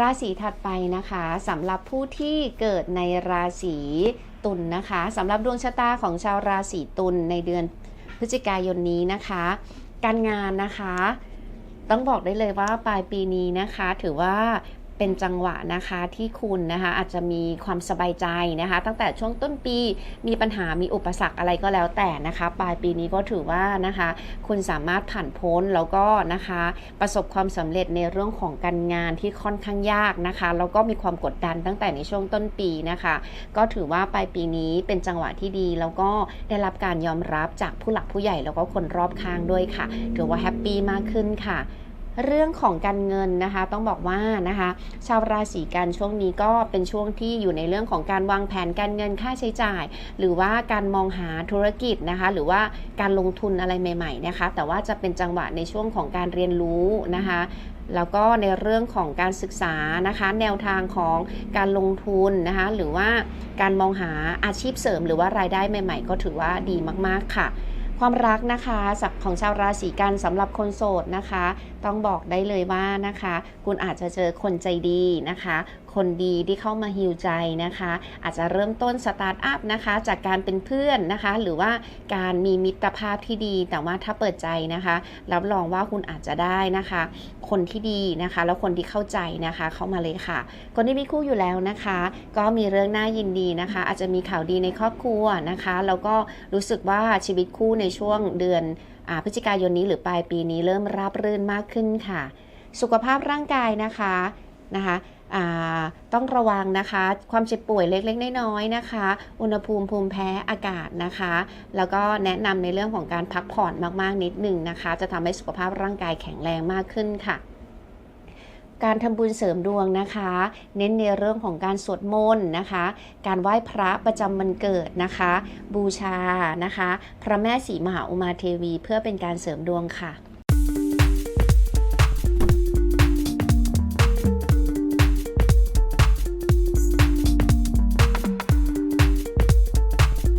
ราศีถัดไปนะคะสำหรับผู้ที่เกิดในราศีตุลนะคะสำหรับดวงชะตาของชาวราศีตุลในเดือนพฤศจิกายนนี้นะคะ การงานนะคะ ต้องบอกได้เลยว่าปลายปีนี้นะคะ ถือว่า เป็นจังหวะนะคะที่คุณนะคะอาจจะมีความสบายใจนะคะ ตั้งแต่ช่วงต้นปีมีปัญหามีอุปสรรคอะไรก็แล้วแต่นะคะ ปลายปีนี้ก็ถือว่านะคะ คุณสามารถผ่านพ้นแล้วก็นะคะ ประสบความสำเร็จในเรื่องของการงานที่ค่อนข้างยากนะคะแล้วก็มีความกดดันตั้งแต่ในช่วงต้นปีนะคะ ก็ถือว่าปลายปีนี้เป็นจังหวะที่ดี แล้วก็ได้รับการยอมรับจากผู้หลักผู้ใหญ่แล้วก็คนรอบข้างด้วยค่ะ ถือว่าแฮปปี้มากขึ้นค่ะ เรื่องของการเงินนะคะ ต้องบอกว่านะคะ ชาวราศีกันช่วงนี้ก็เป็นช่วงที่อยู่ในเรื่องของการวางแผนการเงินค่าใช้จ่าย หรือว่าการมองหาธุรกิจนะคะ หรือว่าการลงทุนอะไรใหม่ๆนะคะ แต่ว่าจะเป็นจังหวะในช่วงของการเรียนรู้นะคะแล้วก็ในเรื่องของการศึกษานะคะ แนวทางของการลงทุนนะคะ หรือว่าการมองหาอาชีพเสริมหรือว่ารายได้ใหม่ ๆ ก็ถือว่าดีมาก ๆ ค่ะ ความรักนะคะของชาวราศีกันสำหรับคนโสดนะคะ ต้องบอกได้เลยว่านะคะ คุณอาจจะเจอคนใจดีนะคะ คนดีที่เข้ามาฮิวใจนะคะ อาจจะเริ่มต้นสตาร์ทอัพนะคะ จากการเป็นเพื่อนนะคะ หรือว่าการมีมิตรภาพที่ดี แต่ว่าถ้าเปิดใจนะคะรับรองว่าคุณอาจจะได้นะคะ คนที่ดีนะคะ แล้วคนที่เข้าใจนะคะ เข้ามาเลยค่ะ คนที่มีคู่อยู่แล้วนะคะ ก็มีเรื่องน่ายินดีนะคะ อาจจะมีข่าวดีในครอบครัวนะคะแล้วก็รู้สึกว่าชีวิตคู่ในช่วงเดือนอพฤศจิกายนนี้หรือปลายปีนี้เริ่มราบรื่นมากขึ้นค่ะ สุขภาพร่างกายนะคะนะคะต้องระวังนะคะ ความเจ็บป่วยเล็กๆ น้อยๆนะคะ อุณหภูมิภูมิแพ้อากาศนะคะ แล้วก็แนะนำในเรื่องของการพักผ่อนมากๆนิดหนึ่งนะคะ จะทำให้สุขภาพร่างกายแข็งแรงมากขึ้นค่ะ การทำบุญเสริมดวงนะคะ เน้นในเรื่องของการสวดมนต์นะคะ การไหว้พระประจำวันเกิดนะคะ บูชานะคะ พระแม่ศรีมหาอุมาเทวี เพื่อเป็นการเสริมดวงค่ะ